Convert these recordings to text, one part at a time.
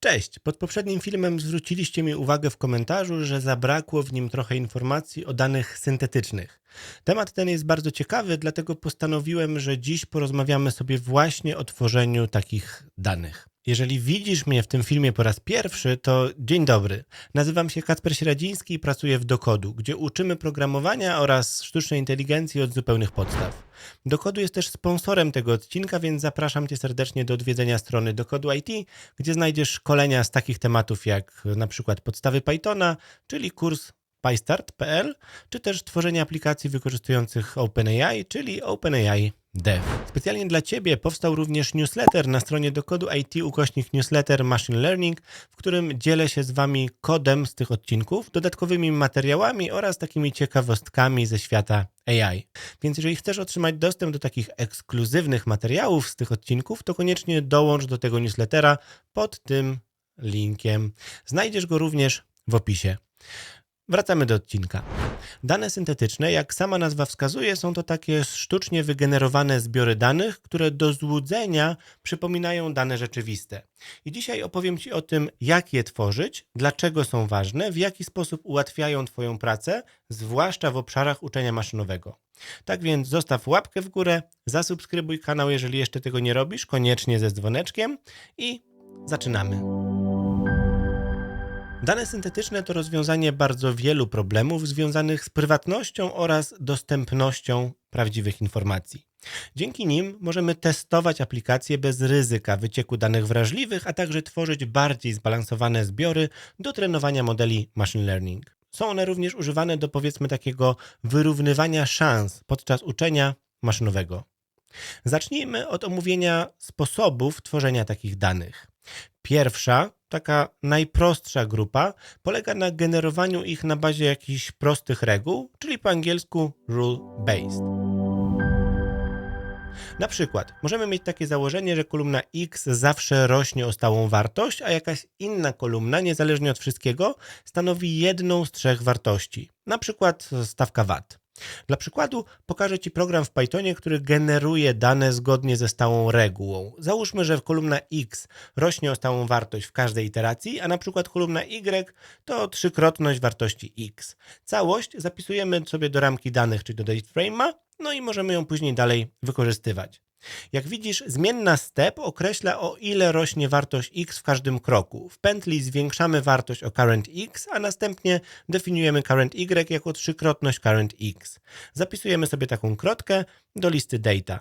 Cześć! Pod poprzednim filmem zwróciliście mi uwagę w komentarzu, że zabrakło w nim trochę informacji o danych syntetycznych. Temat ten jest bardzo ciekawy, dlatego postanowiłem, że dziś porozmawiamy sobie właśnie o tworzeniu takich danych. Jeżeli widzisz mnie w tym filmie po raz pierwszy, to dzień dobry. Nazywam się Kacper Sieradziński i pracuję w Dokodu, gdzie uczymy programowania oraz sztucznej inteligencji od zupełnych podstaw. Dokodu jest też sponsorem tego odcinka, więc zapraszam Cię serdecznie do odwiedzenia strony Dokodu IT, gdzie znajdziesz szkolenia z takich tematów jak na przykład podstawy Pythona, czyli kurs PyStart.pl, czy też tworzenie aplikacji wykorzystujących OpenAI, czyli OpenAI Dev. Specjalnie dla Ciebie powstał również newsletter na stronie dokodu IT ukośnik newsletter Machine Learning, w którym dzielę się z Wami kodem z tych odcinków, dodatkowymi materiałami oraz takimi ciekawostkami ze świata AI. Więc jeżeli chcesz otrzymać dostęp do takich ekskluzywnych materiałów z tych odcinków, to koniecznie dołącz do tego newslettera pod tym linkiem. Znajdziesz go również w opisie. Wracamy do odcinka. Dane syntetyczne, jak sama nazwa wskazuje, są to takie sztucznie wygenerowane zbiory danych, które do złudzenia przypominają dane rzeczywiste. I dzisiaj opowiem Ci o tym, jak je tworzyć, dlaczego są ważne, w jaki sposób ułatwiają Twoją pracę, zwłaszcza w obszarach uczenia maszynowego. Tak więc zostaw łapkę w górę, zasubskrybuj kanał, jeżeli jeszcze tego nie robisz, koniecznie ze dzwoneczkiem i zaczynamy. Dane syntetyczne to rozwiązanie bardzo wielu problemów związanych z prywatnością oraz dostępnością prawdziwych informacji. Dzięki nim możemy testować aplikacje bez ryzyka wycieku danych wrażliwych, a także tworzyć bardziej zbalansowane zbiory do trenowania modeli machine learning. Są one również używane do powiedzmy takiego wyrównywania szans podczas uczenia maszynowego. Zacznijmy od omówienia sposobów tworzenia takich danych. Pierwsza, taka najprostsza grupa, polega na generowaniu ich na bazie jakichś prostych reguł, czyli po angielsku rule-based. Na przykład możemy mieć takie założenie, że kolumna x zawsze rośnie o stałą wartość, a jakaś inna kolumna, niezależnie od wszystkiego, stanowi jedną z trzech wartości, na przykład stawka VAT. Dla przykładu pokażę Ci program w Pythonie, który generuje dane zgodnie ze stałą regułą. Załóżmy, że kolumna x rośnie o stałą wartość w każdej iteracji, a na przykład kolumna y to trzykrotność wartości x. Całość zapisujemy sobie do ramki danych, czyli do dateframe'a, no i możemy ją później dalej wykorzystywać. Jak widzisz, zmienna step określa o ile rośnie wartość x w każdym kroku. W pętli zwiększamy wartość o current x, a następnie definiujemy current y jako trzykrotność current x. Zapisujemy sobie taką krotkę do listy data.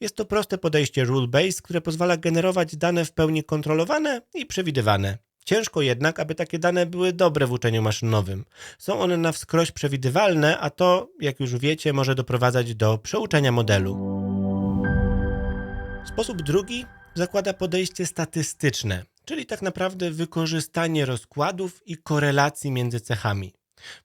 Jest to proste podejście rule-based, które pozwala generować dane w pełni kontrolowane i przewidywane. Ciężko jednak, aby takie dane były dobre w uczeniu maszynowym. Są one na wskroś przewidywalne, a to, jak już wiecie, może doprowadzać do przeuczenia modelu. Sposób drugi zakłada podejście statystyczne, czyli tak naprawdę wykorzystanie rozkładów i korelacji między cechami.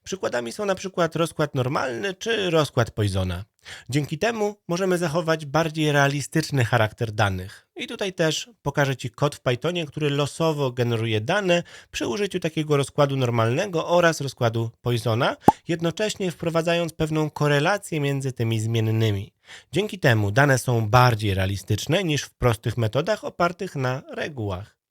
Przykładami są na przykład rozkład normalny czy rozkład Poisona. Dzięki temu możemy zachować bardziej realistyczny charakter danych. I tutaj też pokażę Ci kod w Pythonie, który losowo generuje dane przy użyciu takiego rozkładu normalnego oraz rozkładu Poisona, jednocześnie wprowadzając pewną korelację między tymi zmiennymi. Dzięki temu dane są bardziej realistyczne niż w prostych metodach opartych na regułach.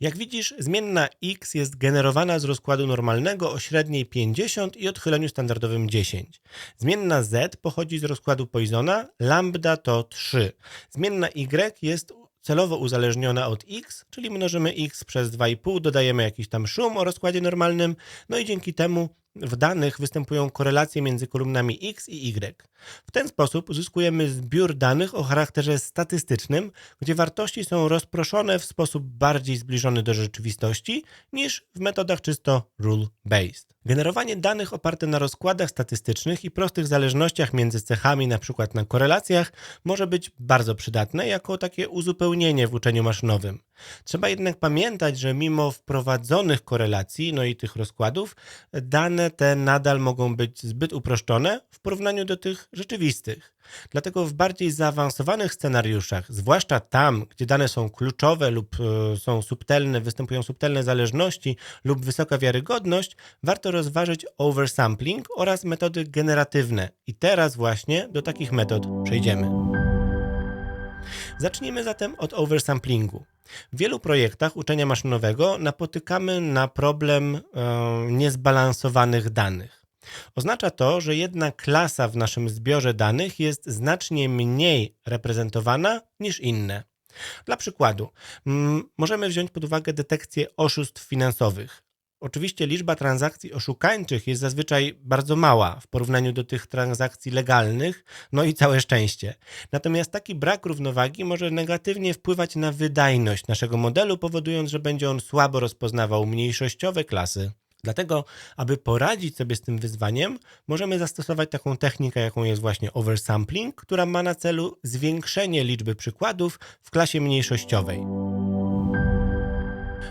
Jak widzisz, zmienna x jest generowana z rozkładu normalnego o średniej 50 i odchyleniu standardowym 10. Zmienna z pochodzi z rozkładu Poisona, lambda to 3. Zmienna y jest celowo uzależniona od x, czyli mnożymy x przez 2,5, dodajemy jakiś tam szum o rozkładzie normalnym, no i dzięki temu w danych występują korelacje między kolumnami X i Y. W ten sposób uzyskujemy zbiór danych o charakterze statystycznym, gdzie wartości są rozproszone w sposób bardziej zbliżony do rzeczywistości niż w metodach czysto rule-based. Generowanie danych oparte na rozkładach statystycznych i prostych zależnościach między cechami, np. na korelacjach, może być bardzo przydatne jako takie uzupełnienie w uczeniu maszynowym. Trzeba jednak pamiętać, że mimo wprowadzonych korelacji, no i tych rozkładów, dane te nadal mogą być zbyt uproszczone w porównaniu do tych rzeczywistych. Dlatego w bardziej zaawansowanych scenariuszach, zwłaszcza tam, gdzie dane są kluczowe lub e, są subtelne, występują subtelne zależności lub wysoka wiarygodność, warto rozważyć oversampling oraz metody generatywne. I teraz właśnie do takich metod przejdziemy. Zacznijmy zatem od oversamplingu. W wielu projektach uczenia maszynowego napotykamy na problem e, niezbalansowanych danych. Oznacza to, że jedna klasa w naszym zbiorze danych jest znacznie mniej reprezentowana niż inne. Dla przykładu, możemy wziąć pod uwagę detekcję oszustw finansowych. Oczywiście liczba transakcji oszukańczych jest zazwyczaj bardzo mała w porównaniu do tych transakcji legalnych, no i całe szczęście. Natomiast taki brak równowagi może negatywnie wpływać na wydajność naszego modelu, powodując, że będzie on słabo rozpoznawał mniejszościowe klasy. Dlatego, aby poradzić sobie z tym wyzwaniem, możemy zastosować taką technikę, jaką jest właśnie oversampling, która ma na celu zwiększenie liczby przykładów w klasie mniejszościowej.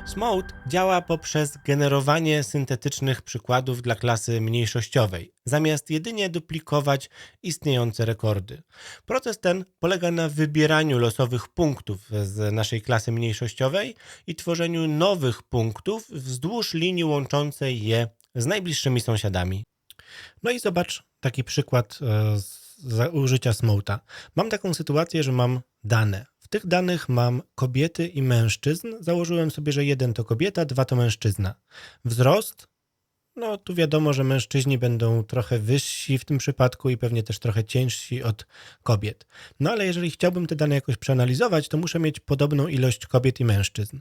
Smoot działa poprzez generowanie syntetycznych przykładów dla klasy mniejszościowej, zamiast jedynie duplikować istniejące rekordy. Proces ten polega na wybieraniu losowych punktów z naszej klasy mniejszościowej i tworzeniu nowych punktów wzdłuż linii łączącej je z najbliższymi sąsiadami. No i zobacz taki przykład e, z użycia Smoota. Mam taką sytuację, że mam dane tych danych mam kobiety i mężczyzn. Założyłem sobie, że jeden to kobieta, dwa to mężczyzna. Wzrost no tu wiadomo, że mężczyźni będą trochę wyżsi w tym przypadku i pewnie też trochę ciężsi od kobiet. No ale jeżeli chciałbym te dane jakoś przeanalizować, to muszę mieć podobną ilość kobiet i mężczyzn.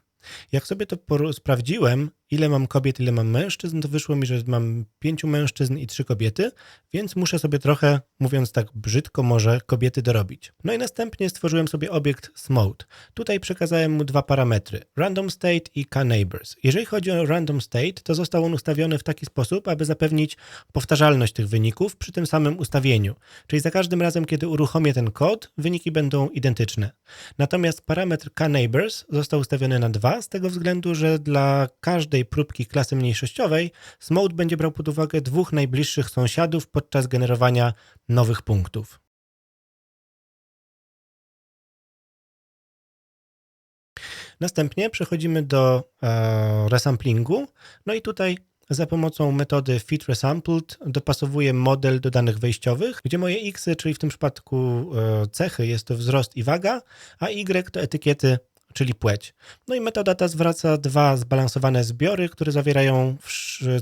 Jak sobie to sprawdziłem, ile mam kobiet, ile mam mężczyzn, to wyszło mi, że mam pięciu mężczyzn i trzy kobiety, więc muszę sobie trochę, mówiąc tak brzydko, może kobiety dorobić. No i następnie stworzyłem sobie obiekt Smote. Tutaj przekazałem mu dwa parametry, random state i k-neighbors. Jeżeli chodzi o random state, to został on ustawiony w taki sposób, aby zapewnić powtarzalność tych wyników przy tym samym ustawieniu. Czyli za każdym razem, kiedy uruchomię ten kod, wyniki będą identyczne. Natomiast parametr k-neighbors został ustawiony na 2 z tego względu, że dla każdej próbki klasy mniejszościowej Smote będzie brał pod uwagę dwóch najbliższych sąsiadów podczas generowania nowych punktów. Następnie przechodzimy do e, resamplingu. No i tutaj za pomocą metody FitResampled dopasowuję model do danych wejściowych, gdzie moje x, czyli w tym przypadku e, cechy, jest to wzrost i waga, a y to etykiety, czyli płeć. No i metoda ta zwraca dwa zbalansowane zbiory, które zawierają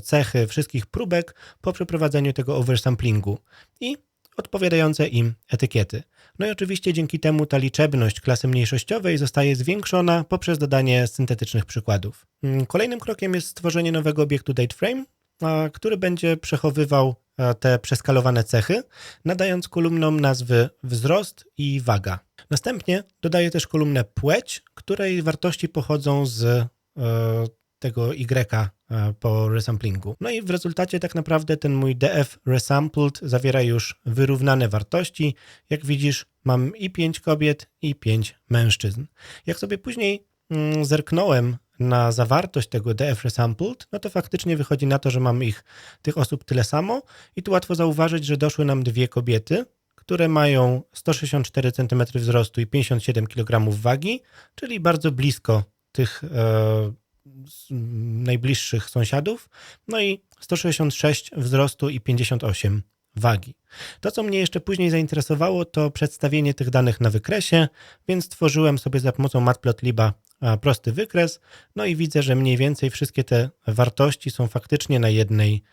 cechy wszystkich próbek po przeprowadzeniu tego oversamplingu i odpowiadające im etykiety. No i oczywiście dzięki temu ta liczebność klasy mniejszościowej zostaje zwiększona poprzez dodanie syntetycznych przykładów. Mm, kolejnym krokiem jest stworzenie nowego obiektu DateFrame, który będzie przechowywał te przeskalowane cechy, nadając kolumnom nazwy wzrost i waga. Następnie dodaję też kolumnę płeć, której wartości pochodzą z e, tego Y e, po resamplingu. No i w rezultacie tak naprawdę ten mój df resampled zawiera już wyrównane wartości. Jak widzisz, mam i 5 kobiet, i 5 mężczyzn. Jak sobie później mm, zerknąłem na zawartość tego df resampled, no to faktycznie wychodzi na to, że mamy ich, tych osób tyle samo i tu łatwo zauważyć, że doszły nam dwie kobiety, które mają 164 cm wzrostu i 57 kg wagi, czyli bardzo blisko tych e, najbliższych sąsiadów, no i 166 wzrostu i 58 wagi. To, co mnie jeszcze później zainteresowało, to przedstawienie tych danych na wykresie, więc stworzyłem sobie za pomocą Matplotlib'a prosty wykres, no i widzę, że mniej więcej wszystkie te wartości są faktycznie na jednej,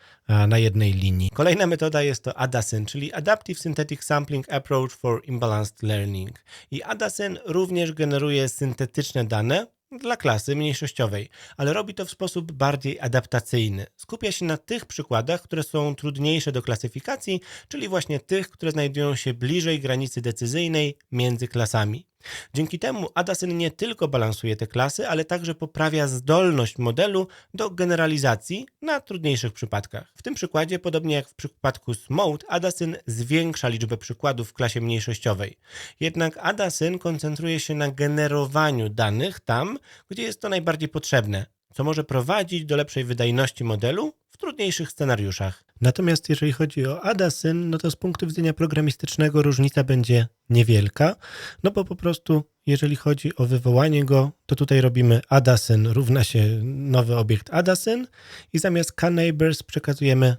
na jednej linii. Kolejna metoda jest to ADASYN, czyli Adaptive Synthetic Sampling Approach for Imbalanced Learning. I ADASYN również generuje syntetyczne dane, dla klasy mniejszościowej, ale robi to w sposób bardziej adaptacyjny. Skupia się na tych przykładach, które są trudniejsze do klasyfikacji, czyli właśnie tych, które znajdują się bliżej granicy decyzyjnej między klasami. Dzięki temu Adasyn nie tylko balansuje te klasy, ale także poprawia zdolność modelu do generalizacji na trudniejszych przypadkach. W tym przykładzie, podobnie jak w przypadku Smote, Adasyn zwiększa liczbę przykładów w klasie mniejszościowej. Jednak Adasyn koncentruje się na generowaniu danych tam, gdzie jest to najbardziej potrzebne, co może prowadzić do lepszej wydajności modelu w trudniejszych scenariuszach. Natomiast jeżeli chodzi o ADASYN, no to z punktu widzenia programistycznego różnica będzie niewielka, no bo po prostu jeżeli chodzi o wywołanie go, to tutaj robimy ADASYN równa się nowy obiekt ADASYN i zamiast KNeighbors przekazujemy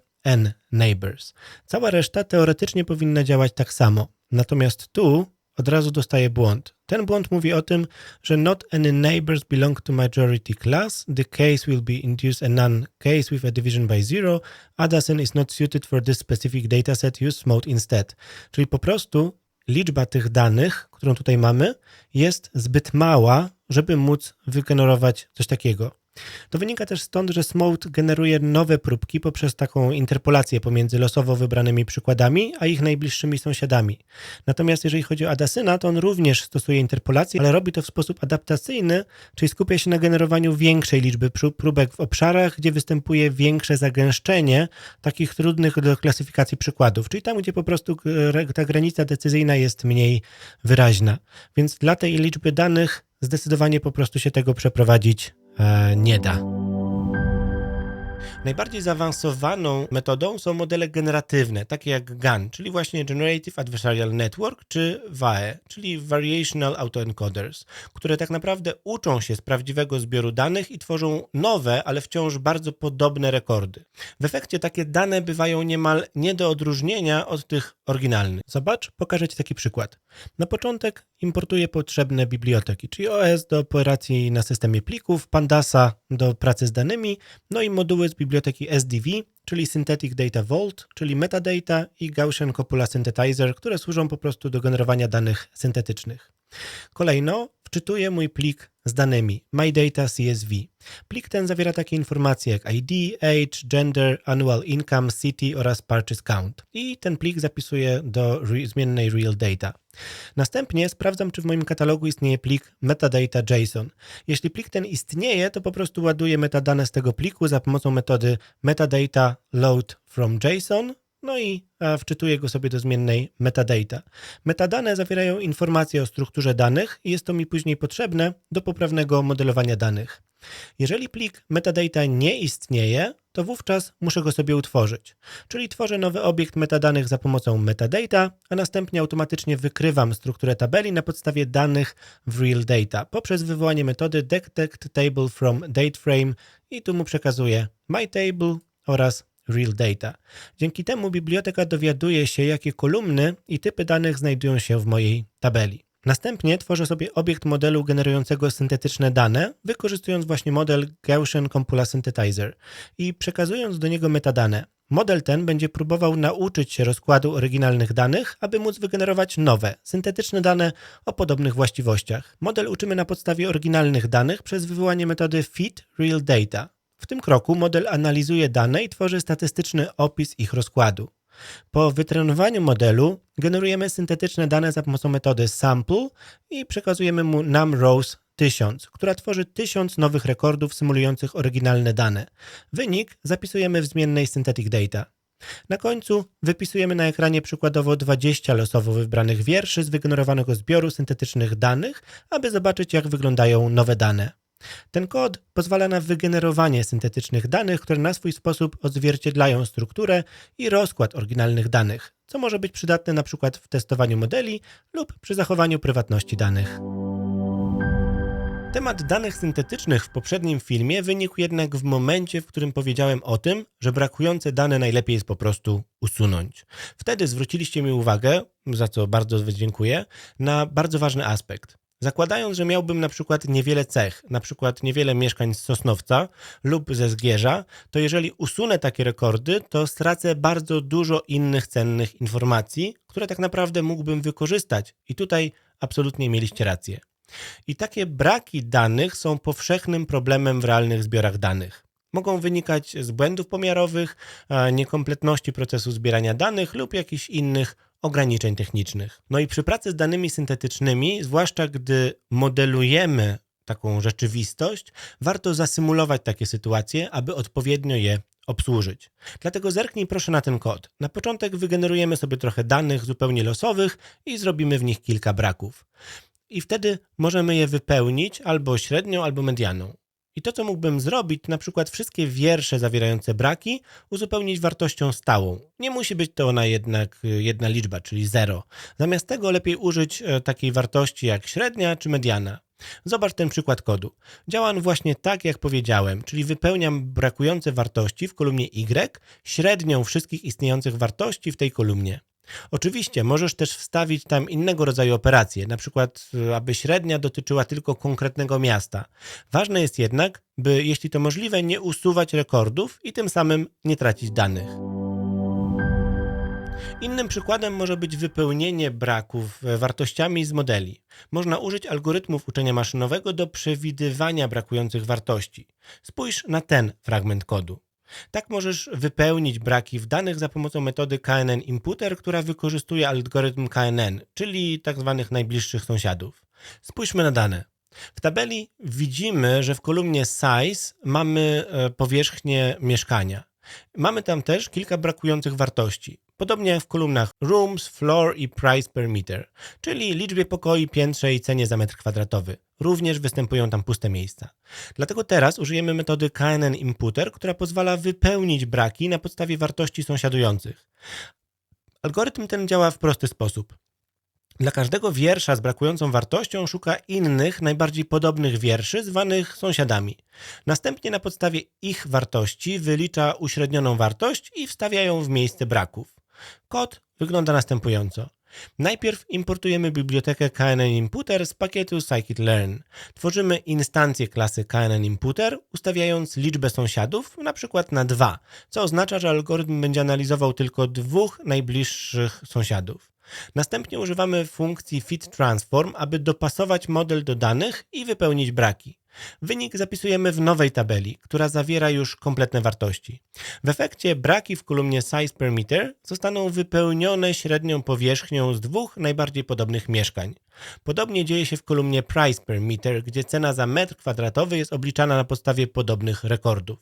neighbors. Cała reszta teoretycznie powinna działać tak samo. Natomiast tu od razu dostaję błąd. Ten błąd mówi o tym, że not any neighbors belong to majority class, the case will be induced a none case with a division by zero, Adasen is not suited for this specific dataset, use mode instead. Czyli po prostu liczba tych danych, którą tutaj mamy, jest zbyt mała, żeby móc wygenerować coś takiego. To wynika też stąd, że Smote generuje nowe próbki poprzez taką interpolację pomiędzy losowo wybranymi przykładami, a ich najbliższymi sąsiadami. Natomiast jeżeli chodzi o Adasyna, to on również stosuje interpolację, ale robi to w sposób adaptacyjny, czyli skupia się na generowaniu większej liczby próbek w obszarach, gdzie występuje większe zagęszczenie takich trudnych do klasyfikacji przykładów, czyli tam, gdzie po prostu ta granica decyzyjna jest mniej wyraźna. Więc dla tej liczby danych zdecydowanie po prostu się tego przeprowadzić nie da. Najbardziej zaawansowaną metodą są modele generatywne, takie jak GAN, czyli właśnie Generative Adversarial Network, czy VAE, czyli Variational Autoencoders, które tak naprawdę uczą się z prawdziwego zbioru danych i tworzą nowe, ale wciąż bardzo podobne rekordy. W efekcie takie dane bywają niemal nie do odróżnienia od tych oryginalnych. Zobacz, pokażę Ci taki przykład. Na początek importuję potrzebne biblioteki, czyli OS do operacji na systemie plików, Pandasa do pracy z danymi, no i moduły z biblioteki SDV, czyli Synthetic Data Vault, czyli metadata i Gaussian Copula Synthetizer, które służą po prostu do generowania danych syntetycznych. Kolejno wczytuję mój plik z danymi MyData CSV. Plik ten zawiera takie informacje jak ID, age, gender, annual income, city oraz purchase count. I ten plik zapisuję do zmiennej real data. Następnie sprawdzam, czy w moim katalogu istnieje plik metadata JSON. Jeśli plik ten istnieje, to po prostu ładuję metadane z tego pliku za pomocą metody metadata load from JSON no i wczytuję go sobie do zmiennej metadata. Metadane zawierają informacje o strukturze danych i jest to mi później potrzebne do poprawnego modelowania danych. Jeżeli plik metadata nie istnieje, to wówczas muszę go sobie utworzyć. Czyli tworzę nowy obiekt metadanych za pomocą metadata, a następnie automatycznie wykrywam strukturę tabeli na podstawie danych w real data poprzez wywołanie metody detect table from dateframe i tu mu przekazuję myTable oraz Real Data. Dzięki temu biblioteka dowiaduje się, jakie kolumny i typy danych znajdują się w mojej tabeli. Następnie tworzę sobie obiekt modelu generującego syntetyczne dane, wykorzystując właśnie model Gaussian Compula Synthetizer i przekazując do niego metadane. Model ten będzie próbował nauczyć się rozkładu oryginalnych danych, aby móc wygenerować nowe, syntetyczne dane o podobnych właściwościach. Model uczymy na podstawie oryginalnych danych przez wywołanie metody fit real data. W tym kroku model analizuje dane i tworzy statystyczny opis ich rozkładu. Po wytrenowaniu modelu generujemy syntetyczne dane za pomocą metody sample i przekazujemy mu numRows 1000, która tworzy 1000 nowych rekordów symulujących oryginalne dane. Wynik zapisujemy w zmiennej synthetic data. Na końcu wypisujemy na ekranie przykładowo 20 losowo wybranych wierszy z wygenerowanego zbioru syntetycznych danych, aby zobaczyć jak wyglądają nowe dane. Ten kod pozwala na wygenerowanie syntetycznych danych, które na swój sposób odzwierciedlają strukturę i rozkład oryginalnych danych, co może być przydatne przykład w testowaniu modeli lub przy zachowaniu prywatności danych. Temat danych syntetycznych w poprzednim filmie wynikł jednak w momencie, w którym powiedziałem o tym, że brakujące dane najlepiej jest po prostu usunąć. Wtedy zwróciliście mi uwagę, za co bardzo dziękuję, na bardzo ważny aspekt. Zakładając, że miałbym na przykład niewiele cech, na przykład niewiele mieszkań z Sosnowca lub ze Zgierza, to jeżeli usunę takie rekordy, to stracę bardzo dużo innych cennych informacji, które tak naprawdę mógłbym wykorzystać. I tutaj absolutnie mieliście rację. I takie braki danych są powszechnym problemem w realnych zbiorach danych. Mogą wynikać z błędów pomiarowych, niekompletności procesu zbierania danych lub jakichś innych ograniczeń technicznych. No i przy pracy z danymi syntetycznymi, zwłaszcza gdy modelujemy taką rzeczywistość, warto zasymulować takie sytuacje, aby odpowiednio je obsłużyć. Dlatego zerknij proszę na ten kod. Na początek wygenerujemy sobie trochę danych zupełnie losowych i zrobimy w nich kilka braków. I wtedy możemy je wypełnić albo średnią, albo medianą. I to, co mógłbym zrobić, na przykład wszystkie wiersze zawierające braki uzupełnić wartością stałą. Nie musi być to ona jednak y, jedna liczba, czyli 0. Zamiast tego lepiej użyć e, takiej wartości jak średnia czy mediana. Zobacz ten przykład kodu. Działa on właśnie tak, jak powiedziałem, czyli wypełniam brakujące wartości w kolumnie Y średnią wszystkich istniejących wartości w tej kolumnie. Oczywiście możesz też wstawić tam innego rodzaju operacje, na przykład y, aby średnia dotyczyła tylko konkretnego miasta. Ważne jest jednak, by jeśli to możliwe, nie usuwać rekordów i tym samym nie tracić danych. Innym przykładem może być wypełnienie braków e, wartościami z modeli. Można użyć algorytmów uczenia maszynowego do przewidywania brakujących wartości. Spójrz na ten fragment kodu. Tak możesz wypełnić braki w danych za pomocą metody KNN Imputer, która wykorzystuje algorytm KNN, czyli tzw. najbliższych sąsiadów. Spójrzmy na dane. W tabeli widzimy, że w kolumnie size mamy e, powierzchnię mieszkania. Mamy tam też kilka brakujących wartości. Podobnie w kolumnach rooms, floor i price per meter, czyli liczbie pokoi, piętrze i cenie za metr kwadratowy. Również występują tam puste miejsca. Dlatego teraz użyjemy metody KNN Imputer, która pozwala wypełnić braki na podstawie wartości sąsiadujących. Algorytm ten działa w prosty sposób. Dla każdego wiersza z brakującą wartością szuka innych, najbardziej podobnych wierszy, zwanych sąsiadami. Następnie na podstawie ich wartości wylicza uśrednioną wartość i wstawia ją w miejsce braków. Kod wygląda następująco. Najpierw importujemy bibliotekę KNN Imputer z pakietu scikit-learn. Tworzymy instancję klasy KNN Imputer, ustawiając liczbę sąsiadów na przykład na 2, co oznacza, że algorytm będzie analizował tylko dwóch najbliższych sąsiadów. Następnie używamy funkcji fit transform, aby dopasować model do danych i wypełnić braki. Wynik zapisujemy w nowej tabeli, która zawiera już kompletne wartości. W efekcie braki w kolumnie size per meter zostaną wypełnione średnią powierzchnią z dwóch najbardziej podobnych mieszkań. Podobnie dzieje się w kolumnie price per meter, gdzie cena za metr kwadratowy jest obliczana na podstawie podobnych rekordów.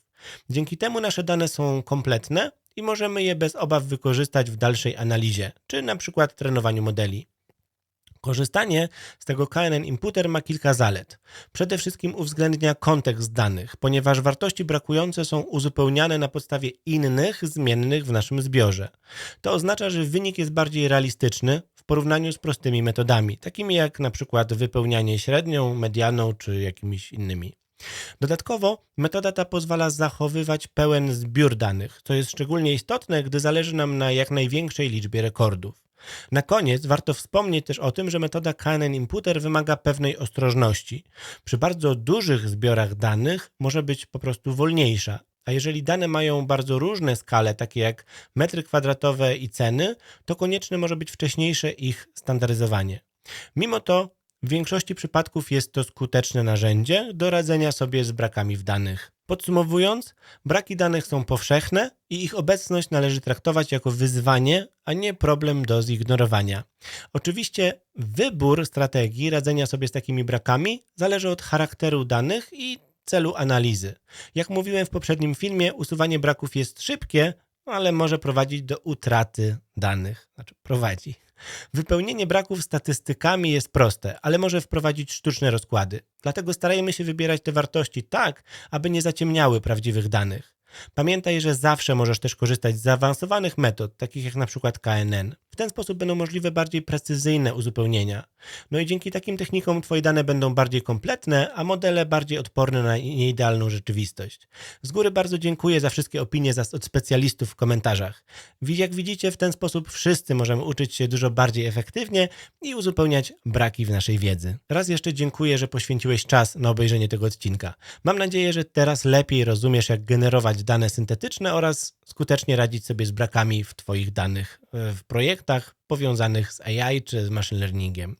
Dzięki temu nasze dane są kompletne i możemy je bez obaw wykorzystać w dalszej analizie, czy na przykład trenowaniu modeli. Korzystanie z tego KNN Imputer ma kilka zalet. Przede wszystkim uwzględnia kontekst danych, ponieważ wartości brakujące są uzupełniane na podstawie innych zmiennych w naszym zbiorze. To oznacza, że wynik jest bardziej realistyczny w porównaniu z prostymi metodami, takimi jak na przykład wypełnianie średnią, medianą czy jakimiś innymi. Dodatkowo metoda ta pozwala zachowywać pełen zbiór danych, co jest szczególnie istotne, gdy zależy nam na jak największej liczbie rekordów. Na koniec warto wspomnieć też o tym, że metoda KNN Imputer wymaga pewnej ostrożności. Przy bardzo dużych zbiorach danych może być po prostu wolniejsza, a jeżeli dane mają bardzo różne skale, takie jak metry kwadratowe i ceny, to konieczne może być wcześniejsze ich standaryzowanie. Mimo to w większości przypadków jest to skuteczne narzędzie do radzenia sobie z brakami w danych. Podsumowując, braki danych są powszechne i ich obecność należy traktować jako wyzwanie, a nie problem do zignorowania. Oczywiście wybór strategii radzenia sobie z takimi brakami zależy od charakteru danych i celu analizy. Jak mówiłem w poprzednim filmie, usuwanie braków jest szybkie, ale może prowadzić do utraty danych. Znaczy prowadzi. Wypełnienie braków statystykami jest proste, ale może wprowadzić sztuczne rozkłady. Dlatego starajmy się wybierać te wartości tak, aby nie zaciemniały prawdziwych danych. Pamiętaj, że zawsze możesz też korzystać z zaawansowanych metod, takich jak na przykład KNN. Ten sposób będą możliwe bardziej precyzyjne uzupełnienia. No i dzięki takim technikom Twoje dane będą bardziej kompletne, a modele bardziej odporne na nieidealną rzeczywistość. Z góry bardzo dziękuję za wszystkie opinie od specjalistów w komentarzach. Jak widzicie, w ten sposób wszyscy możemy uczyć się dużo bardziej efektywnie i uzupełniać braki w naszej wiedzy. Raz jeszcze dziękuję, że poświęciłeś czas na obejrzenie tego odcinka. Mam nadzieję, że teraz lepiej rozumiesz, jak generować dane syntetyczne oraz skutecznie radzić sobie z brakami w Twoich danych e, w projektach powiązanych z AI czy z machine learningiem.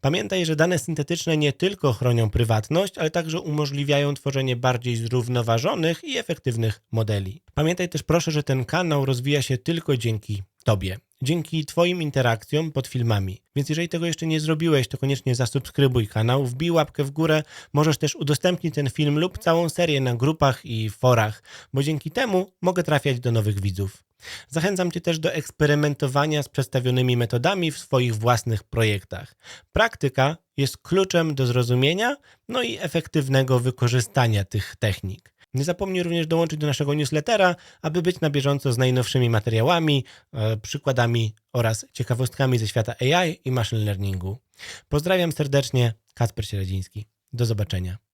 Pamiętaj, że dane syntetyczne nie tylko chronią prywatność, ale także umożliwiają tworzenie bardziej zrównoważonych i efektywnych modeli. Pamiętaj też proszę, że ten kanał rozwija się tylko dzięki Tobie dzięki Twoim interakcjom pod filmami. Więc jeżeli tego jeszcze nie zrobiłeś, to koniecznie zasubskrybuj kanał, wbij łapkę w górę, możesz też udostępnić ten film lub całą serię na grupach i forach, bo dzięki temu mogę trafiać do nowych widzów. Zachęcam Cię też do eksperymentowania z przedstawionymi metodami w swoich własnych projektach. Praktyka jest kluczem do zrozumienia, no i efektywnego wykorzystania tych technik. Nie zapomnij również dołączyć do naszego newslettera, aby być na bieżąco z najnowszymi materiałami, e, przykładami oraz ciekawostkami ze świata AI i machine learningu. Pozdrawiam serdecznie, Kacper Sieredziński. Do zobaczenia.